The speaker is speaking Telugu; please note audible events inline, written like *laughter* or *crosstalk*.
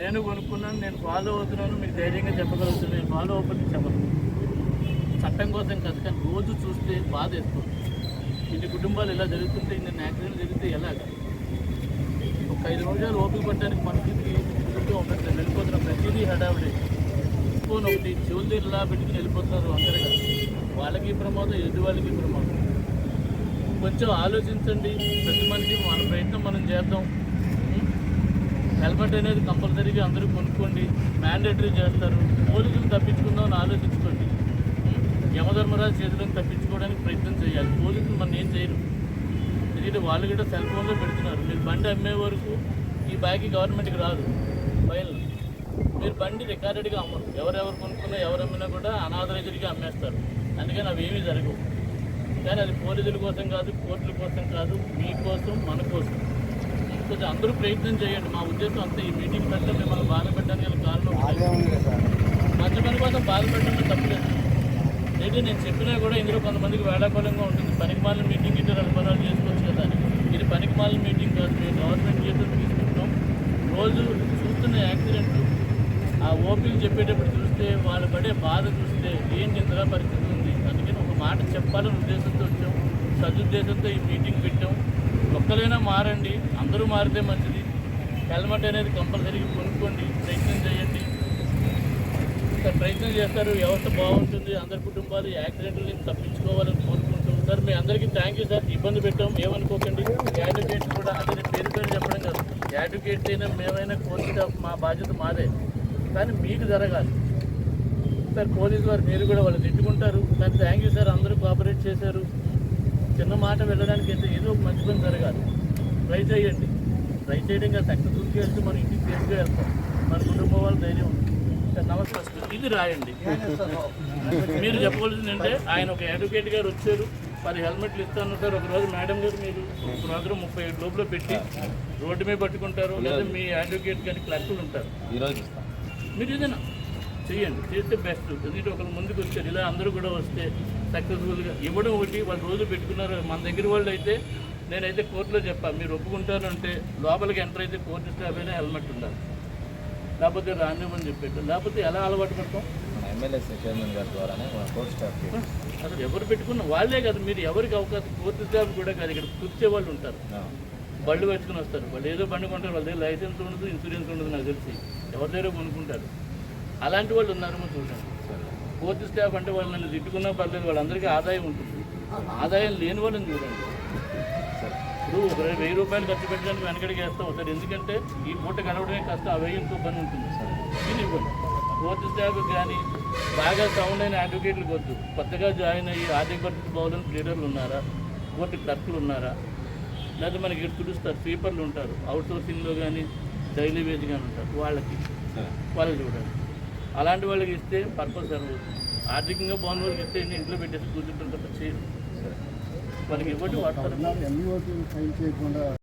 నేను కొనుక్కున్నాను నేను ఫాలో అవుతున్నాను మీకు ధైర్యంగా చెప్పగలుగుతున్నాను నేను ఫాలో అవ్వకపోతే చెప్పను. చట్టం కోసం కాదు కానీ రోజు చూస్తే బాధ వేస్తుంది ఇన్ని కుటుంబాలు ఇలా జరుగుతుంటే ఇన్ని యాక్సిడెంట్ జరిగితే ఎలాగ ఒక ఐదు నిమిషాలు ఓపిక పట్టడానికి మనుషులకి కుదురుతూ ఉండట్లేదు వెళ్ళిపోతున్న ప్రతిదీ హడావిడి. ఫోన్ ఒకటి చెవులు ఇలా పెట్టుకుని వెళ్ళిపోతున్నారు అందరిగా వాళ్ళకి ప్రమాదం ఎదుటి వాళ్ళకి ప్రమాదం. కొంచెం ఆలోచించండి. ప్రతి మనిషి మన ప్రయత్నం మనం చేద్దాం. హెల్మెట్ అనేది కంపల్సరీగా అందరూ కొనుక్కోండి మ్యాండేటరీ చేస్తారు. పోలీసులు తప్పించుకుందామని ఆలోచించుకోండి. యమధర్మరాజు చేతులను తప్పించుకోవడానికి ప్రయత్నం చేయాలి. పోలీసులు మన ఏం చేయరు. ఎందుకంటే వాళ్ళు కూడా సెల్ ఫోన్లో పెడుతున్నారు. మీరు బండి అమ్మే వరకు ఈ బ్యాగ్ గవర్నమెంట్కి రాదు. ఫైనల్ మీరు బండి రికార్డెడ్గా అమ్మరు. ఎవరెవరు కొనుక్కున్నా ఎవరు అమ్మినా కూడా అనాథరైజ్డ్గా అమ్మేస్తారు. అందుకని అవి ఏమీ జరగవు. కానీ అది పోలీసుల కోసం కాదు కోర్టుల కోసం కాదు మీకోసం మన కోసం. కొంచెం అందరూ ప్రయత్నం చేయండి. మా ఉద్దేశం అంతే. ఈ మీటింగ్ పెట్టడం మిమ్మల్ని బాధ పెట్టడానికి గల కారణం మంచి పని కోసం బాధపడడం తప్పలేదు. అయితే నేను చెప్పినా కూడా ఇందులో కొంతమందికి వేళాకోళంగా ఉంటుంది. పనికి మాలిన మీటింగ్ ఇద్దరు అల్పరాలు చేసుకోవచ్చు కదా ఇది పనికి మాలిన మీటింగ్ కాదు. మేము గవర్నమెంట్ చేతులు తీసుకుంటాం రోజు చూస్తున్న యాక్సిడెంట్లు ఆ ఓపీలు చెప్పేటప్పుడు చూస్తే వాళ్ళు పడే బాధ చూస్తే ఏంటి ఇంతగా పరిస్థితి ఉంది. అందుకని ఒక మాట చెప్పాలని ఉద్దేశంతో వచ్చాం. సదుద్దేశంతో ఈ మీటింగ్ పెట్టాం. ఒక్కరైనా మారండి అందరూ మారితే మంచిది. హెల్మెట్ అనేది కంపల్సరీగా కొనుక్కోండి ప్రయత్నం చేయండి. సార్ ప్రయత్నం చేస్తారు వ్యవస్థ బాగుంటుంది అందరి కుటుంబాలు యాక్సిడెంట్ల నుంచి తప్పించుకోవాలని కోరుకుంటూ సార్ మీ అందరికీ థ్యాంక్ యూ సార్ ఇబ్బంది పెట్టాం ఏమనుకోకండి. యాడ్వకేట్స్ కూడా అతని పేరు పేరు చెప్పడం కాదు. యాడ్వకేట్స్ అయినా మేమైనా కోర్టు మా బాధ్యత మాదే. కానీ మీకు జరగాలి. సార్ పోలీసు వారు మీరు కూడా వాళ్ళు తిట్టుకుంటారు. కానీ థ్యాంక్ యూ సార్ అందరూ కోఆపరేట్ చేశారు. చిన్న మాట వెళ్ళడానికి అయితే ఏదో ఒక మంచి పని జరగాలి. ట్రై చేయండి. ట్రై చేయడం కాదు సక్సెస్ఫుల్ చేస్తే మన ఇంటికి సేఫ్గా వెళ్తాం. మన కుటుంబం వాళ్ళ ధైర్యం ఉంది సార్ నమస్కారం ఇది రాయండి. *laughs* మీరు చెప్పవలసింది అంటే ఆయన ఒక అడ్వకేట్ గారు వచ్చారు. పది హెల్మెట్లు ఇస్తాను సార్. ఒక రోజు మేడం గారు మీరు ఒక ప్రోగ్రామ్ ముప్పై ఏడు లోపల పెట్టి రోడ్డు మీద పట్టుకుంటారు. లేదా మీ అడ్వకేట్ కానీ క్లర్కులు ఉంటారు. మీరు ఏదైనా చేయండి. చేస్తే బెస్ట్ ఎందుకంటే ఒకరు ముందుకు వచ్చారు. ఇలా అందరూ కూడా వస్తే సక్సెస్ఫుల్గా ఇవ్వడం ఒకటి వాళ్ళు రోజు పెట్టుకున్నారు. మన దగ్గర వాళ్ళు అయితే నేనైతే కోర్టులో చెప్పా మీరు ఒప్పుకుంటారు అంటే లోపలికి ఎంటర్ అయితే కోర్టు స్టాఫ్ అయినా హెల్మెట్ ఉండాలి. లేకపోతే రానివ్వని చెప్పేట్టు. లేకపోతే ఎలా అలవాటు పడతాం? మన ఎమ్మెల్యే చైర్మన్ గారి ద్వారానే కోర్టు స్టాఫ్కి అసలు ఎవరు పెట్టుకున్న వాళ్ళే కదా. మీరు ఎవరికి అవకాశం కోర్టు స్టాఫ్ కూడా కాదు. ఇక్కడ కూర్చే వాళ్ళు ఉంటారు. బళ్ళు పెట్టుకుని వస్తారు. వాళ్ళు ఏదో బండి కొంటారు. వాళ్ళ దగ్గర లైసెన్స్ ఉండదు ఇన్సూరెన్స్ ఉండదు నాకు తెలిసి. ఎవరి దగ్గర కొనుక్కుంటారు? అలాంటి వాళ్ళు ఉన్నారేమో చూడండి. కోర్టు స్టాఫ్ అంటే వాళ్ళు నన్ను తిట్టుకున్నా పర్లేదు వాళ్ళందరికీ ఆదాయం ఉంటుంది. ఆదాయం లేని వాళ్ళని చూడండి. ఇప్పుడు ఒక వెయ్యి రూపాయలు ఖర్చు పెట్టడానికి వెనకడికి వేస్తాం సార్ ఎందుకంటే ఈ పూట గడవడమే కష్టం ఆ వెయ్యి పని ఉంటుంది. సార్ ఇది ఇవ్వండి. కోర్టు స్టాఫ్ కానీ బాగా సౌండ్ అయిన అడ్వకేట్లకు వద్దు. కొత్తగా జాయిన్ అయ్యి ఆర్థిక పరిస్థితి బాగులని ప్లేడర్లు ఉన్నారా? కోర్టు క్లర్కులు ఉన్నారా? లేదా మనకి చూస్తారు స్వీపర్లు ఉంటారు. అవుట్ సోర్సింగ్లో కానీ డైలీ వేజ్ కానీ ఉంటారు. వాళ్ళకి. వాళ్ళు చూడండి. అలాంటి వాళ్ళకి ఇస్తే పర్పస్ సర్వ్ ఆర్థికంగా బాగున్న వాళ్ళకి ఇస్తే ఇంట్లో పెట్టేసి కూర్చుంటుంటే చేయరు. వాళ్ళకి ఇవ్వండి వాడతారు. చేయకుండా